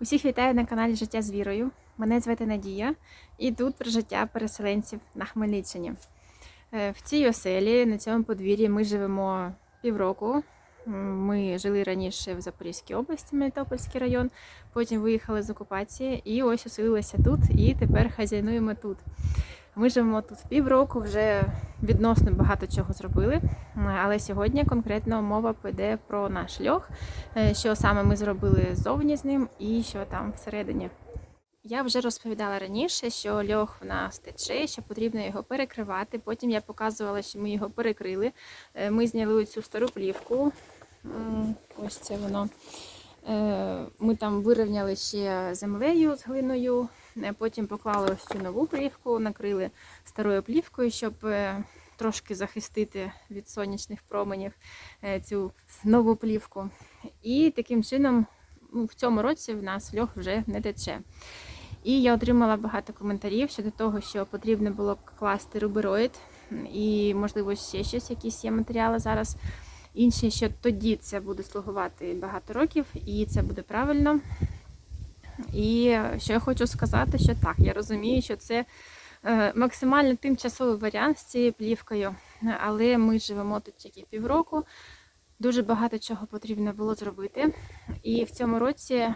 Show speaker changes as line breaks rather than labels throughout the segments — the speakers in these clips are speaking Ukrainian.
Усіх вітаю на каналі Життя з вірою. Мене звати Надія і тут про життя переселенців на Хмельниччині. Е, В цій оселі на цьому подвір'ї ми живемо півроку. Ми жили раніше в Запорізькій області, Мелітопольський район, потім виїхали з окупації і ось оселилися тут, і тепер хазяйнуємо тут. Ми живемо тут півроку, вже відносно багато чого зробили. Але сьогодні конкретно мова піде про наш льох, е, що саме ми зробили ззовні з ним і що там всередині. Я вже розповідала раніше, що льох в нас тече, що потрібно його перекривати. Потім я показувала, що ми його перекрили. Е, Ми зняли цю стару плівку. Ось це воно. Е, Ми там вирівняли ще землею з глиною, е, потім поклали ось цю нову плівку, накрили старою плівкою, щоб е, трошки захистити від сонячних променів е, цю нову плівку. І таким чином ну, в цьому році в нас льох вже не тече. І я отримала багато коментарів щодо того, що потрібно було класти рубероїд і, можливо, ще щось, якісь є матеріали зараз. Інші, що тоді це буде слугувати багато років, і це буде правильно. І що я хочу сказати, що так, я розумію, що це е, максимально тимчасовий варіант з цією плівкою, але ми живемо тут тільки півроку. Дуже багато чого потрібно було зробити. І в цьому році е,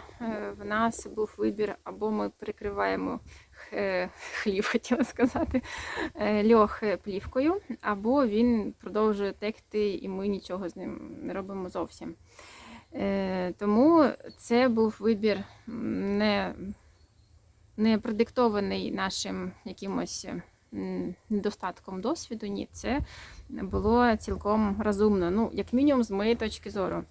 в нас був вибір, або ми прикриваємо х- хлів, хотіла сказати, е, льох плівкою, або він продовжує текти, і ми нічого з ним не робимо зовсім. Е, Тому це був вибір не, не продиктований нашим якимось недостатком досвіду. Ні, це було цілком розумно. Ну, як мінімум, з моєї точки зору.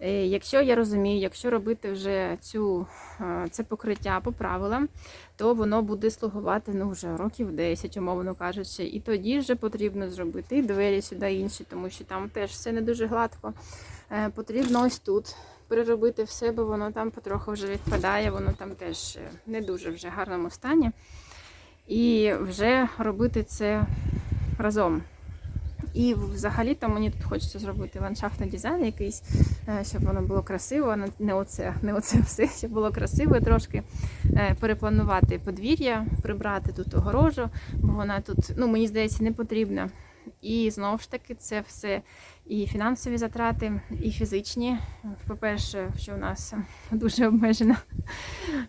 Е, Якщо я розумію, якщо робити вже цю, е, це покриття по правилам, то воно буде слугувати ну, вже років 10, умовно кажучи. І тоді вже потрібно зробити і двері сюди інші, тому що там теж все не дуже гладко. Е, Потрібно ось тут переробити все, бо воно там потроху вже відпадає, воно там теж не дуже вже гарному стані. І вже робити це разом. І взагалі-то мені тут хочеться зробити ландшафтний дизайн якийсь, е, щоб воно було красиво, не- оце, не оце все, щоб було красиво, трошки е, перепланувати подвір'я, прибрати тут огорожу, бо вона тут, ну мені здається, не потрібна. І знову ж таки, це все і фінансові затрати, і фізичні. По-перше, що у нас дуже обмежено.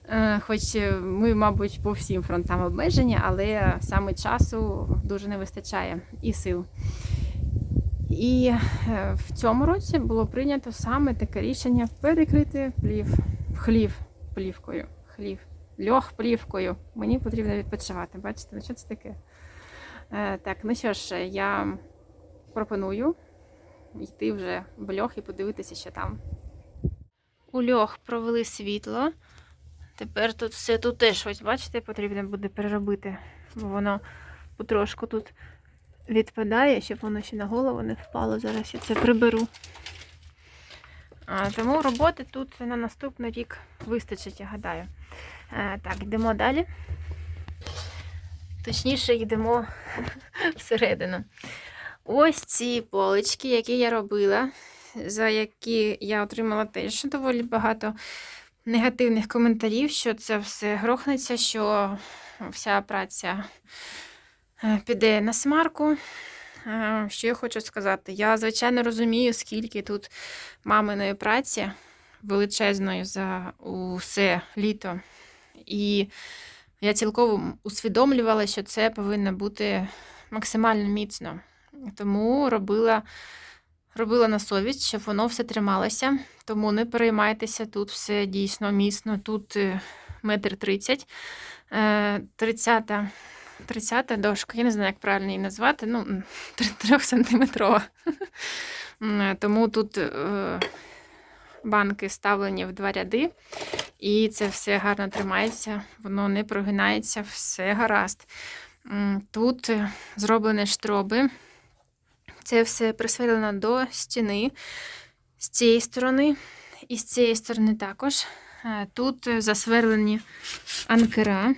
Е, Хоч ми, мабуть, по всім фронтам обмежені, але саме часу дуже не вистачає і сил. І е, в цьому році було прийнято саме таке рішення перекрити плів, хлів плівкою. Хлів, льох плівкою. Мені потрібно відпочивати. Бачите, ну що це таке? Е, Так, ну що ж, я пропоную йти вже в льох і подивитися, що там. У льох провели світло. Тепер тут все тут теж, ось бачите, потрібно буде переробити, бо воно потрошку тут відпадає, щоб воно ще на голову не впало. Зараз я це приберу. Тому роботи тут на наступний рік вистачить, я гадаю. Е, так, йдемо далі. Точніше, йдемо всередину. Ось ці полички, які я робила, за які я отримала теж доволі багато негативних коментарів, що це все грохнеться, що вся праця піде на смарку. Е, Що я хочу сказати? Я, звичайно, розумію, скільки тут маминої праці величезної за усе літо. І я цілком усвідомлювала, що це повинно бути максимально міцно. Тому робила, робила на совість, щоб воно все трималося. Тому не переймайтеся, тут все дійсно міцно. Тут е, метр тридцять. Е, Тридцята. Тридцята дошка, я не знаю, як правильно її назвати. Ну, трьохсантиметрова. Тому тут е, банки ставлені в два ряди, і це все гарно тримається, воно не прогинається, все гаразд. Тут е, зроблені штроби. Це все присверлено до стіни з цієї сторони, і з цієї сторони також. Е, Тут е, засверлені анкера.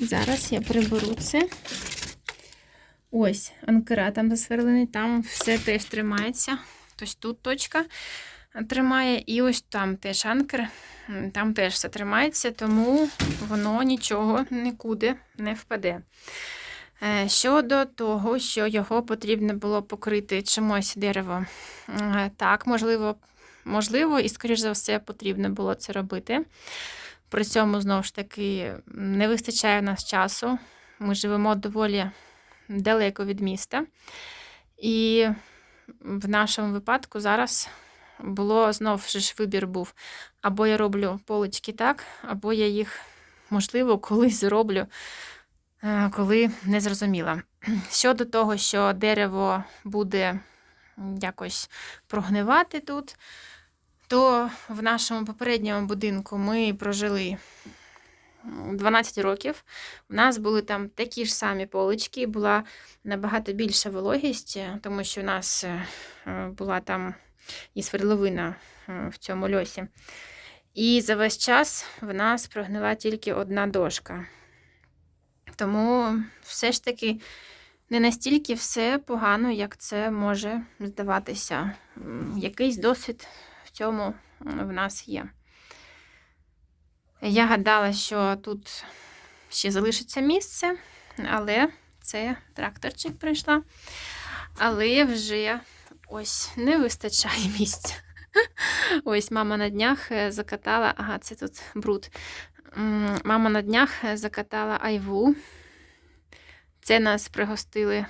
Зараз я приберу це. Ось, анкера там засверлені, там все теж тримається. Тобто тут точка. тримає. І ось там теж анкер, там теж все тримається, тому воно нічого нікуди не впаде. Е, Щодо того, що його потрібно було покрити чимось дерево, е, так, можливо, можливо, і, скоріш за все, потрібно було це робити. При цьому, знову ж таки, не вистачає в нас часу. Ми живемо доволі далеко від міста. І в нашому випадку зараз було знов ж вибір був. Або я роблю полички так, або я їх, можливо, колись зроблю, е, коли не зрозуміла. Щодо того, що дерево буде якось прогнивати тут, то в нашому попередньому будинку ми прожили 12 років. У нас були там такі ж самі полички, була набагато більша вологість, е, тому що у нас е, е, була там і свердловина в цьому льосі. І за весь час в нас прогнила тільки одна дошка. Тому все ж таки не настільки все погано, як це може здаватися. Якийсь досвід цьому в нас є. Я гадала, що тут ще залишиться місце, але це тракторчик прийшла. Але вже ось не вистачає місця. Ось мама на днях е, закатала, ага, це тут бруд. Мама на днях е, закатала айву. Це нас пригостили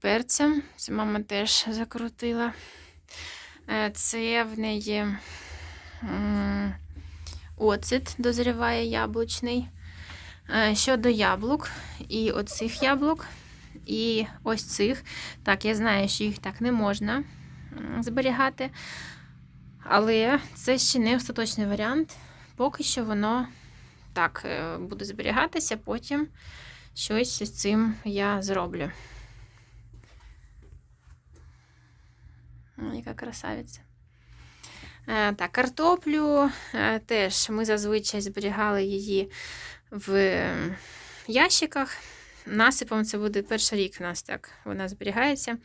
перцем. Це мама теж закрутила. Е, Це в неї оцет дозріває яблучний. Е, Щодо яблук і оцих яблук, і ось цих. Так, я знаю, що їх так не можна зберігати. Але це ще не остаточний варіант. Поки що воно так е, буде зберігатися, потім щось з цим я зроблю. Яка красавиця. Е, Так, картоплю е, теж ми зазвичай зберігали її в ящиках. Насипом це буде перший рік у нас так вона зберігається.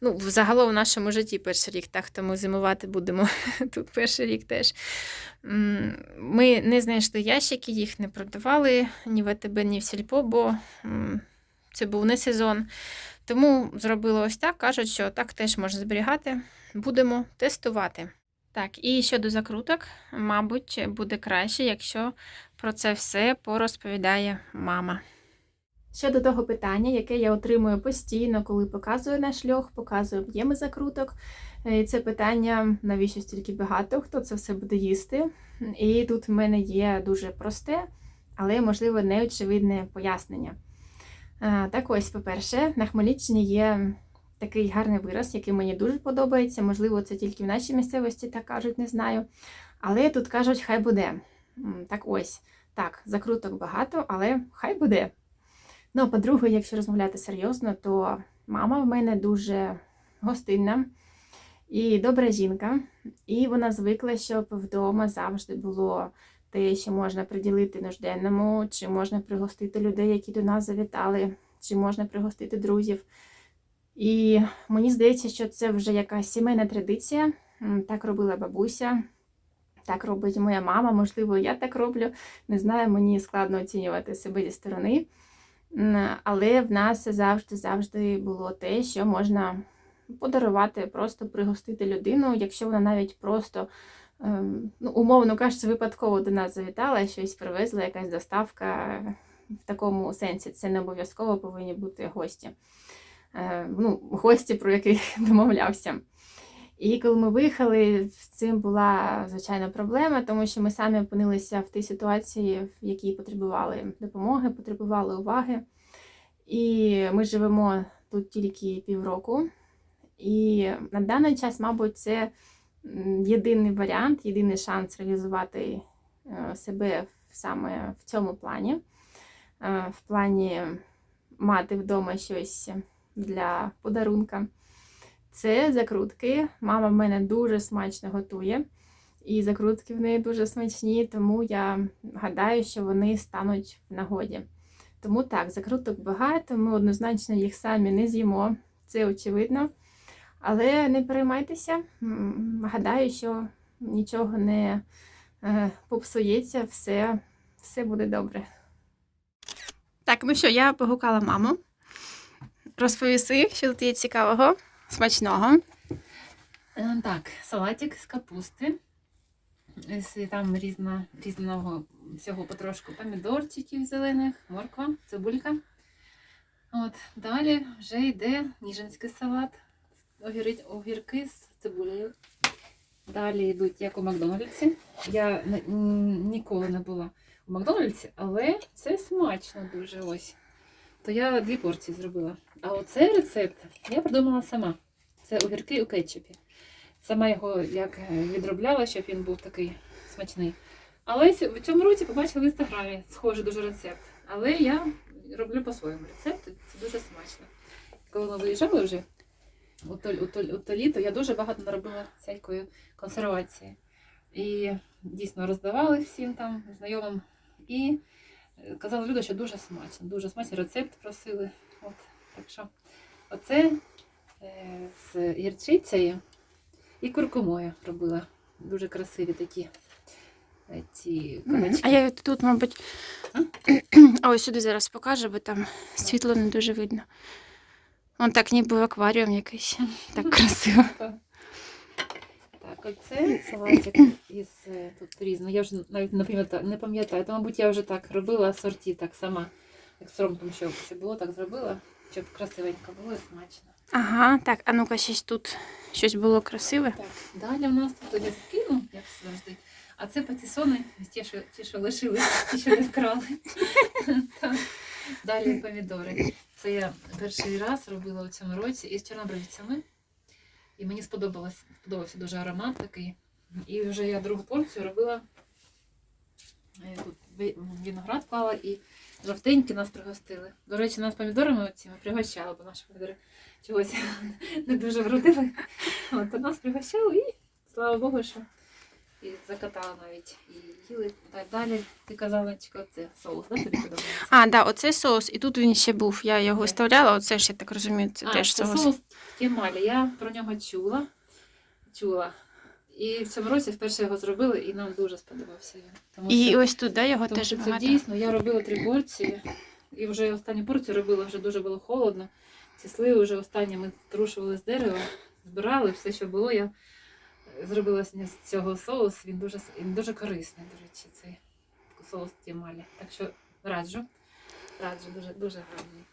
Ну, взагалом в нашому житті перший рік, так, тому зимувати будемо тут перший рік теж. Ми не знайшли ящики, їх не продавали ні в АТБ, ні в Сільпо, бо це був не сезон. Тому зробили ось так. Кажуть, що так теж можна зберігати. Будемо тестувати. Так, і щодо закруток, мабуть, буде краще, якщо про це все порозповідає мама. Щодо того питання, яке я отримую постійно, коли показую наш льох, показую об'єми закруток. І це питання, навіщо стільки багато, хто це все буде їсти. І тут в мене є дуже просте, але, можливо, неочевидне пояснення. Е, Так ось, по-перше, на Хмельниччині є такий гарний вираз, який мені дуже подобається. Можливо, це тільки в нашій місцевості так кажуть, не знаю. Але тут кажуть, хай буде. Так ось, так, закруток багато, але хай буде. Ну, по-друге, якщо розмовляти серйозно, то мама в мене дуже гостинна і добра жінка. І вона звикла, щоб вдома завжди було те, що можна приділити нужденному, чи можна пригостити людей, які до нас завітали, чи можна пригостити друзів. І мені здається, що це вже якась сімейна традиція. Так робила бабуся, так робить моя мама, можливо, я так роблю. Не знаю, мені складно оцінювати себе зі сторони. Але в нас завжди завжди було те, що можна подарувати, просто пригостити людину, якщо вона навіть просто, ну, умовно кажучи, випадково до нас завітала, щось привезла, якась доставка. В такому сенсі це не обов'язково повинні бути гості. Е, Ну, гості, про яких домовлявся. І коли ми виїхали, з цим була звичайна проблема, тому що ми самі опинилися в тій ситуації, в якій потребували допомоги, потребували уваги. І ми живемо тут тільки півроку. І на даний час, мабуть, це єдиний варіант, єдиний шанс реалізувати е, себе саме в цьому плані. Е, В плані мати вдома щось для подарунка. Це закрутки. Мама в мене дуже смачно готує. І закрутки в неї дуже смачні, тому я гадаю, що вони стануть в нагоді. Тому так, закруток багато, ми однозначно їх самі не з'їмо, це очевидно. Але не переймайтеся. Гадаю, що нічого не е, попсується, все, все буде добре. Так, ну що, я погукала маму. Розповіси, що тут є цікавого, смачного.
Е, Так, салатик з капусти. Там різна, різного всього потрошку помідорчиків зелених, морква, цибулька. От, далі вже йде ніжинський салат, огірки з цибулею. Далі йдуть як у Макдональдсі. Я ніколи не була у Макдональдсі, але це смачно дуже ось. То я дві порції зробила. А оцей рецепт я придумала сама. Це огірки у кетчупі. Сама його як е, відробляла, щоб він був такий смачний. Але в цьому році побачила в інстаграмі схожий дуже рецепт. Але я роблю по-своєму рецепту, це дуже смачно. Коли ми виїжджали вже у то, у, то, у то літо, я дуже багато наробила всякої консервації. І дійсно роздавали всім там знайомим. І е, казали люди, що дуже смачно, дуже смачно. Рецепт просили. От, так що оце е, з гірчицею і куркумою робила. Дуже красиві такі е, ці кабачки.
А я тут, мабуть,
А?
а ось сюди зараз покажу, бо там світло не дуже видно. Он так ніби акваріум якийсь. Так красиво.
Так, оце салатик із е, тут різно. Я вже навіть не пам'ятаю, не пам'ятаю. То, мабуть, я вже так робила сорті так сама. Як з ромком, що, що було, так зробила, щоб красивенько було і смачно.
Ага, так, а ну-ка щось тут щось було красиве.
Так, далі у нас тут огірки, ну, як завжди. А це патісони, ті, що, ті, що лишилися, ті, що не вкрали. Далі помідори. Це я перший раз робила у цьому році із чорнобривцями. І мені сподобалось, сподобався дуже аромат такий. І вже я другу порцію робила. е, Тут ви- виноград клала і жовтенькі нас пригостили. До речі, нас помідорами оціми пригощали, бо наші помідори чогось не дуже вродили. От, нас пригощали і слава Богу, що і закатала навіть і їли. Так далі. Ти казала, чекай, це соус, да, тобі подобається?
А, да, оце соус, і тут він ще був. Я його вставляла, оце ж я так розумію, це
а,
теж
це
соус.
соус Кемалі. Я про нього чула. чула. І в цьому році вперше його зробили, і нам дуже сподобався він. Тому
І
що,
ось тут, да, його
тому
теж
що це
багато.
дійсно, я робила три порції, і вже останню порцію робила, вже дуже було холодно. Ці сливи вже останні ми трушували з дерева, збирали все, що було. Я зробила з цього соус. Він дуже, він дуже корисний, до речі, цей соус тімалі. Так що раджу. Раджу, дуже, дуже гарний.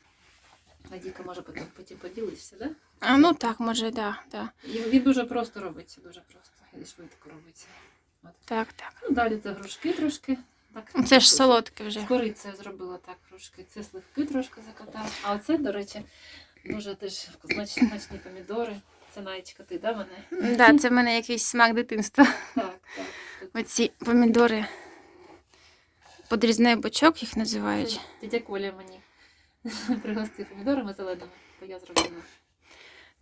Надійка, може потім, потім поділишся, да?
А ну так, може, да, да.
І він дуже просто робиться, дуже просто. І швидко робиться.
Так, так.
Ну, далі це грушки трошки. Так,
Це ж солодке вже.
З корицею зробила так трошки. Це сливки трошки закатала. А оце, до речі, дуже теж смачні помідори. Наєчка ти, да, мене?
Да, це в мене якийсь смак дитинства.
Так, так.
Оці помідори. Подрізний бочок їх називають.
дядя Коля мені пригостив помідорами зеленими, бо я зробила.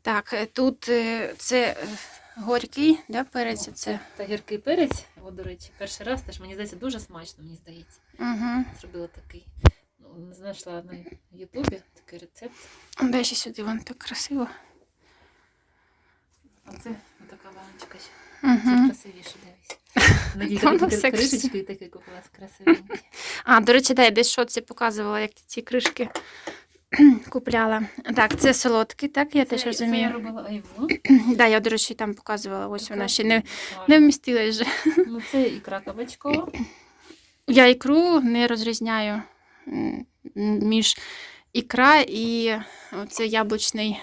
Так, е, тут е, це е, горький, да, перець. Це.
Та гіркий перець, от, до речі, перший раз теж мені здається дуже смачно, мені здається.
Угу.
Зробила такий. Ну, знайшла на Ютубі такий рецепт.
Дай ще сюди, вон так красиво.
Оце така баночка. ще. Це красивіше, дивись. Надійка такі
все
кришечки такі купила красивенькі.
А, до речі, дай десь шоці показувала, як ці кришки купляла. Так, це солодкий, так, я теж
Це- Це я
розумію.
робила айву.
Да, я, до речі, там показувала. Ось вона ще не, не
не...
вмістилась вже.
Ну, це ікра кабачкова.
Я ікру не розрізняю між ікра і оце яблучний.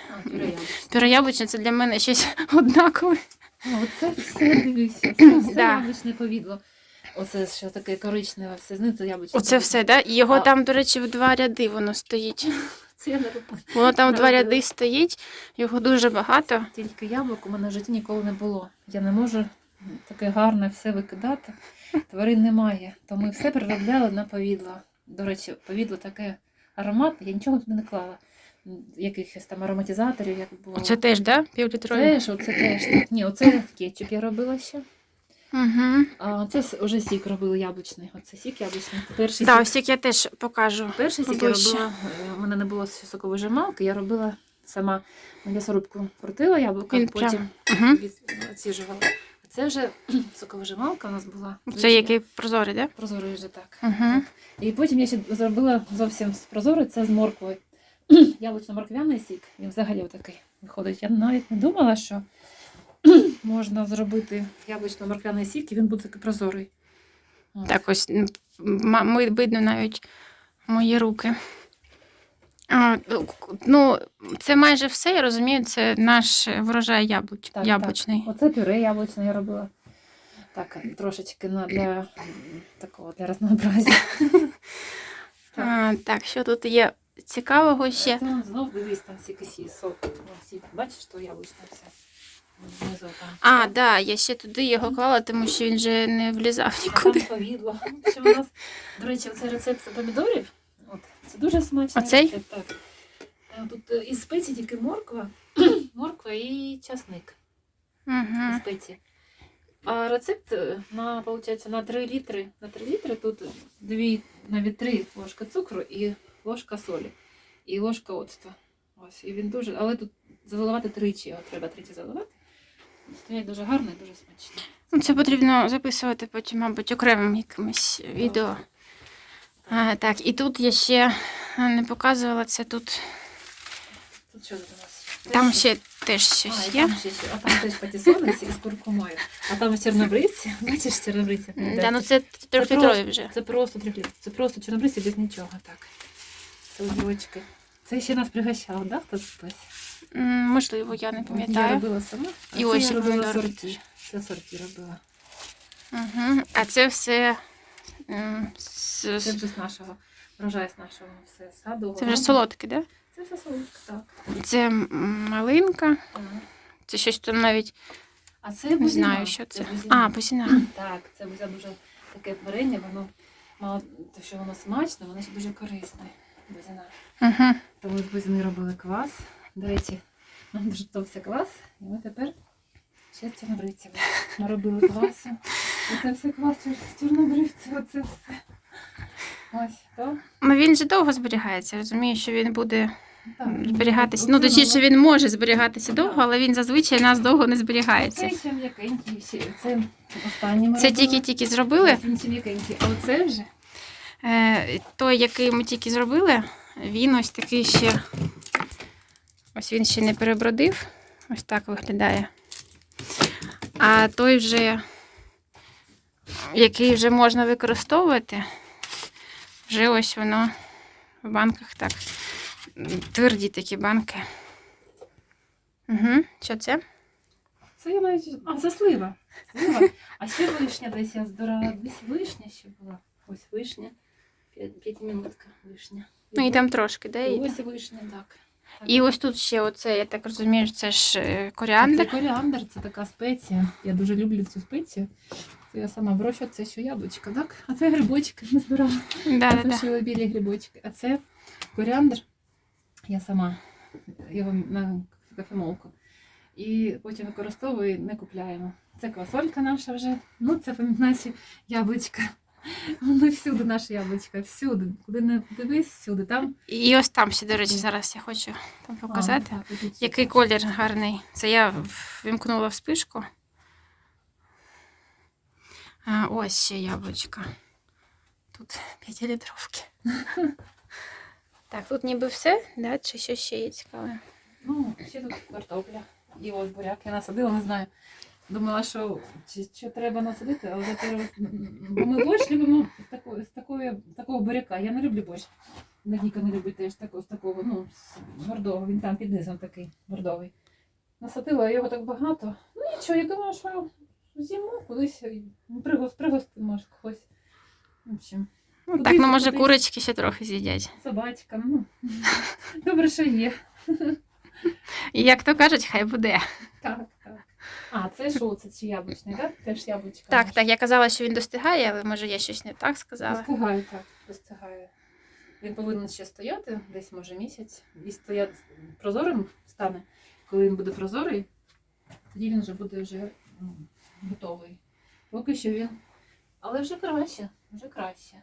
Пюре яблучне.
Це для мене щось однакове.
Оце все, дивися, це все
Да.
яблучне повідло. Оце що таке коричневе, все знизу яблучне.
Оце все, да? І його
А-
там, до речі, в два ряди воно стоїть.
Це я не.
Воно там в два ряди стоїть, його дуже багато.
Тільки яблук у мене в житті ніколи не було. Я не можу таке гарне все викидати. Тварин немає. То ми все переробляли на повідло. До речі, повідло таке ароматне, я нічого туди не клала. Якихось там ароматизаторів, як було.
Це теж, да? Півлітрові?
Теж, оце теж. Так. Ні, оце кетчуп я робила ще.
Угу.
А це вже сік робили яблучний. Оце сік яблучний. Перший
Да,
сік,
як я теж покажу.
перший сік я робила. е, У мене не було соковижималки, я робила сама на м'ясорубку крутила яблука,
Він
потім
прям- Угу.
відсіжувала. Це вже соковижималка у нас була.
Це який прозорий, так?
Прозорий вже так.
Угу.
І потім я ще зробила зовсім з прозорий, це з морквою. Яблучно-морквяний сік. Він взагалі отакий виходить. Я навіть не думала, що можна зробити яблучно-морквяний сік, і він буде такий прозорий. От.
Так ось видно навіть мої руки. А, ну, це майже все, я розумію, це наш врожай яблуч,
Так,
яблучний.
Оце пюре яблучне я робила. Так, трошечки на, для такого для разнообразия.
А, так, що тут є цікавого ще?
Це знов дивись, там всі кисі, сок. Бачиш, що яблучне все. Внизу там.
А, да, я ще туди його клала, тому що він вже не влізав
А там повідло. Що у нас, до речі, оцей рецепт помідорів. Це дуже смачний
Оцей?
рецепт. Так. Е, Тут е, із спецій тільки морква, морква і часник.
Угу.
Спеції. А рецепт е, на, виходить, на 3 літри. На 3 літри тут дві, навіть 3 ложки цукру і ложка солі. І ложка оцтва. Ось, і він дуже, але тут заливати тричі, його треба тричі заливати. Стоять дуже гарно і дуже смачно.
Ну, це потрібно записувати потім, мабуть, окремим якимось відео. А, так, і тут я ще не показувала це тут.
Тут що тут у нас?
Там ще теж щось
і
є.
там ще, а там теж патісониці з куркумою. А там чорнобривці. Бачиш, чорнобривці.
Да, ну це трьохлітрові вже.
Це просто трьохліт. Це просто чорнобривці без нічого. Так. Це огірочки. Це ще нас пригощав, да? Хтось хтось?
Можливо, я не
Я робила сама. а
І
це
ось
я робила сорті. Це сорті робила.
Угу. А це все.
Це вже з нашого, врожай з нашого все саду.
Це вже солодке, да?
Це все солодке, так.
Це малинка.
Ага.
Це щось там навіть
А це
не
бузина.
знаю, що це.
бузина.
А, бузина.
Так, це бузя дуже таке варення, воно мало те, що воно смачне, воно ще дуже корисне. Бузина.
Угу.
Тому з бузини робили квас. До речі, нам дуже товся квас, і ми тепер ще з чорнобривцями наробили квасу. Оце все квас з чорнобривців, оце все. Ось, то.
Ну він же довго зберігається. Розумію, що він буде
Так.
зберігатися. Ну, точніше, він може зберігатися довго, але він зазвичай у нас довго не зберігається.
Це ще м'якенький, ще це останній ми
Це
робили.
тільки-тільки зробили.
Ось Він ще м'якенький, а оце вже
Е, той, який ми тільки зробили, він ось такий ще. Ось він ще не перебродив. Ось так виглядає. А той вже, який вже можна використовувати, вже ось воно в банках так. Тверді такі банки. Угу. Що це?
Це я навіть. А, це слива. Слива. А ще вишня десь я збирала. Десь вишня ще була. Ось вишня. П'ять- П'ятимінутка вишня.
Ну і там трошки, да?
І ось вишня, так. Так.
і ось тут ще оце, я так розумію, це ж е,
Це
коріандр.
коріандр, це така спеція. Я дуже люблю цю спецію. Це я сама вирощую, це що яблучка, так? А це грибочки ми збирали.
Да, да, да.
Сушили білі грибочки. А це коріандр. Я сама його на кофемолку. І потім використовую і не купляємо. Це квасолька наша вже. Ну, це наші яблучка. Воно всюди наше яблучка, всюди. Куди не дивись, всюди. Там
І ось там ще, до речі, зараз я хочу там показати.
А, так,
Який колір гарний. Це я вимкнула вспишку. А, ось ще яблучка. Тут 5 літровки. Так, тут ніби все, да? чи що ще є цікаве?
Ну, ще тут картопля. І ось буряк я насадила, не знаю. Думала, що, чи, що треба насадити, але тепер, бо ми борщ любимо з такого, з такої, з такого буряка. Я не люблю борщ. Надійка не любить теж такого, з такого, ну, з бордового, він там під низом такий бордовий. Насадила його так багато. Ну нічого, я думаю, що зиму кудись пригост, пригостимо когось. В общем,
Ну, так, ну може курочки ще трохи з'їдять.
собачкам. Ну. Добре, що є.
І як то кажуть, хай буде.
Так, так. А, це що? Це чи яблучний, так? Теж яблучка.
Так, так, я казала, що він достигає, але може я щось не так сказала.
Достигає, так, достигає. Він повинен ще стояти, десь може місяць, і стояти прозорим стане. Коли він буде прозорий, тоді він вже буде вже м, готовий. Поки що він. Але вже краще, вже краще.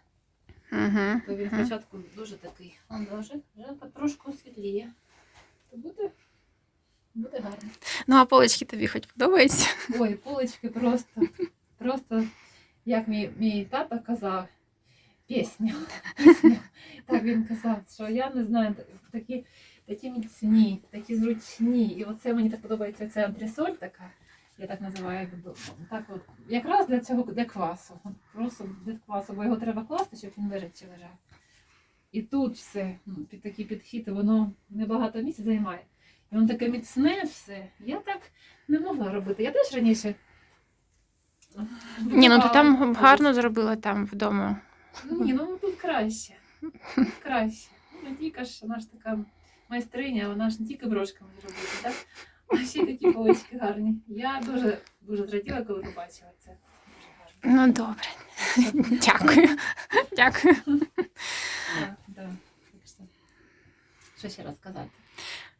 Угу.
То він спочатку дуже такий, он вже, вже потрошку світліє. то буде, буде гарно.
Ну, а полички тобі хоч подобаються?
Ой, полички просто, просто, як мій, мій тато казав, пісня. пісня. Так він казав, що я не знаю, такі, такі міцні, такі зручні. І оце мені так подобається ця антресоль така. Я так називаю. Так от, якраз для цього для квасу. Просто для квасу, бо його треба класти, щоб він лежачи лежав. І тут все, ну, під такий підхід, воно небагато місця займає. І воно таке міцне все. Я так не могла робити. Я теж раніше.
Ні, ну ти там гарно зробила там вдома.
Ні, ну тут краще. Тут краще. Ну, Надійка ж, вона ж така майстриня, вона ж не тільки брошками зробила, так? Ще такі полички гарні. Я дуже дуже зраділа, коли побачила це.
Ну, добре. Дякую. Дякую.
Так, да. Так що, Що ще раз сказати?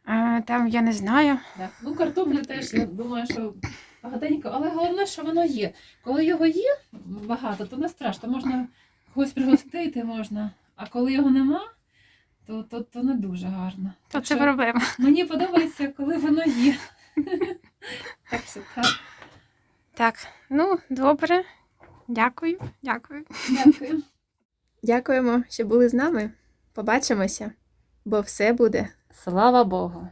А, там я не знаю.
Да. Ну, картоплю теж, я думаю, що багатенько, але головне, що воно є. Коли його є багато, то не страшно, можна когось пригостити можна. А коли його нема, то, то, то не дуже гарно.
То
Так
це
що
проблема.
Мені подобається, коли воно є. Так що так.
Так, ну добре. Дякую. Дякую.
Дякую.
Дякуємо, що були з нами. Побачимося, бо все буде
Слава Богу.